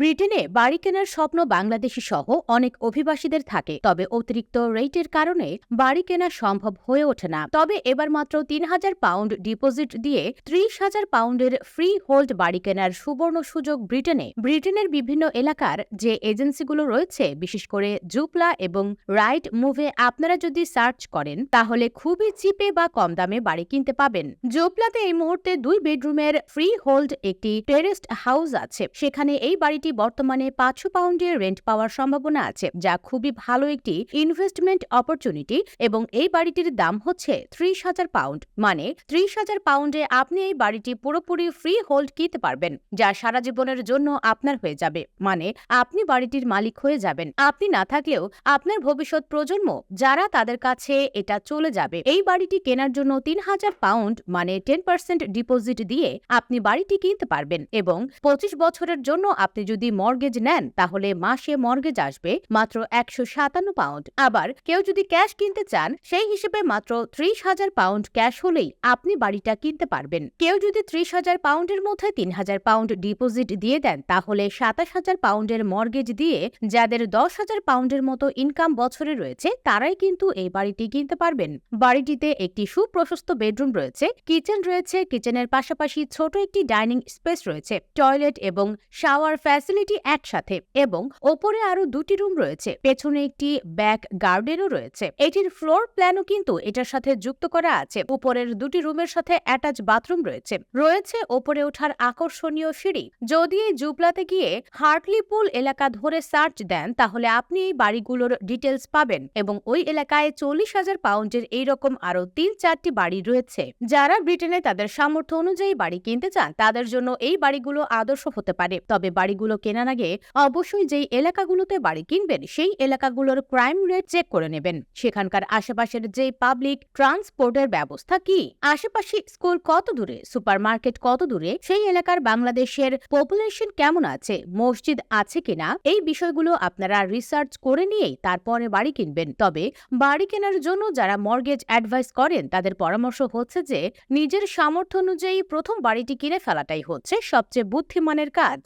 ব্রিটেনে বাড়ি কেনার স্বপ্ন বাংলাদেশি সহ অনেক অভিবাসীদের থাকে, তবে অতিরিক্ত রেটের কারণে বাড়ি কেনা সম্ভব হয়ে ওঠে না। তবে এবার মাত্র তিন হাজার পাউন্ড ডিপোজিট দিয়ে ত্রিশ হাজার পাউন্ডের ফ্রি হোল্ড বাড়ি কেনার সুবর্ণ সুযোগ ব্রিটেনে। ব্রিটেনের বিভিন্ন এলাকার যে এজেন্সিগুলো রয়েছে, বিশেষ করে জুপলা এবং রাইট মুভে আপনারা যদি সার্চ করেন, তাহলে খুবই চিপে বা কম দামে বাড়ি কিনতে পাবেন। জুপলাতে এই মুহূর্তে দুই বেডরুমের ফ্রি হোল্ড একটি টেরেস্ট হাউস আছে, সেখানে এই বাড়িটি বর্তমানে পাঁচশো পাউন্ডের রেন্ট পাওয়ার সম্ভাবনা আছে, যা খুবই ভালো একটি ইনভেস্টমেন্ট অপরচুনিটি এবং এই বাড়িটির দাম হচ্ছে ত্রিশ হাজার পাউন্ড মানে ত্রিশ হাজার পাউন্ডে আপনি এই বাড়িটি পুরোপুরি ফ্রি হোল্ড কিনতে পারবেন, যা সারা জীবনের জন্য আপনার হয়ে যাবে মানে আপনি বাড়িটির মালিক হয়ে যাবেন। আপনি না থাকলেও আপনার ভবিষ্যৎ প্রজন্ম, যারা তাদের কাছে এটা চলে যাবে, এই বাড়িটি কেনার জন্য তিন হাজার পাউন্ড মানে টেন পার্সেন্ট ডিপোজিট দিয়ে আপনি বাড়িটি কিনতে পারবেন এবং পঁচিশ বছরের জন্য আপনি যদি মর্গেজ নেন, তাহলে মাসে মর্গেজ আসবে মাত্র একশো সাতান্ন পাউন্ড। আবার কেউ যদি ক্যাশ কিনতে চান, সেই হিসেবে মাত্র ত্রিশ হাজার পাউন্ড ক্যাশ হলেই আপনি বাড়িটা কিনতে পারবেন। কেউ যদি ত্রিশ হাজার পাউন্ডের মধ্যে তিন হাজার পাউন্ড ডিপোজিট দিয়ে দেন, তাহলে সাতাশ হাজার পাউন্ডের মর্গেজ দিয়ে যাদের দশ হাজার পাউন্ডের মতো ইনকাম বছরে রয়েছে, তারাই কিন্তু এই বাড়িটি কিনতে পারবেন। বাড়িটিতে একটি সুপ্রশস্ত বেডরুম রয়েছে, কিচেন রয়েছে, কিচেনের পাশাপাশি ছোট একটি ডাইনিং স্পেস রয়েছে, টয়লেট এবং শাওয়ার ফ্যাসিলিটি একসাথে এবং ওপরে আরও দুটি রুম রয়েছে, পেছনে একটি ব্যাক গার্ডেনও রয়েছে। এটির ফ্লোর প্ল্যানও কিন্তু এটার সাথে যুক্ত করা আছে। উপরের দুটি রুমের সাথে অ্যাটাচ বাথরুম রয়েছে। রয়েছে ওপরে ওঠার আকর্ষণীয় সিঁড়ি। যদি এই জুপলাতে গিয়ে হার্টলি পুল এলাকা ধরে সার্চ দেন, তাহলে আপনি এই বাড়িগুলোর ডিটেলস পাবেন এবং ওই এলাকায় চল্লিশ হাজার পাউন্ডের এইরকম আরও তিন চারটি বাড়ি রয়েছে। যারা ব্রিটেনে তাদের সামর্থ্য অনুযায়ী বাড়ি কিনতে চান, তাদের জন্য এই বাড়িগুলো আদর্শ হতে পারে। তবে বাড়িগুলো কেনার আগে অবশ্যই যেই এলাকাগুলোতে বাড়ি কিনবেন, সেই এলাকাগুলোর ক্রাইম রেট চেক করে নেবেন। সেখানকার আশেপাশের যে পাবলিক ট্রান্সপোর্টের ব্যবস্থা কি? আশেপাশে স্কুল কত দূরে সুপারমার্কেট কত দূরে, সেই এলাকার বাংলাদেশের পপুলেশন কেমন আছে, মসজিদ আছে কিনা, এই বিষয়গুলো আপনারা রিসার্চ করে নিয়েই তারপরে বাড়ি কিনবেন। তবে বাড়ি কেনার জন্য যারা মর্গেজ অ্যাডভাইস করেন, তাদের পরামর্শ হচ্ছে যে, নিজের সামর্থ্য অনুযায়ী প্রথম বাড়িটি কিনে ফেলাটাই হচ্ছে সবচেয়ে বুদ্ধিমানের কাজ।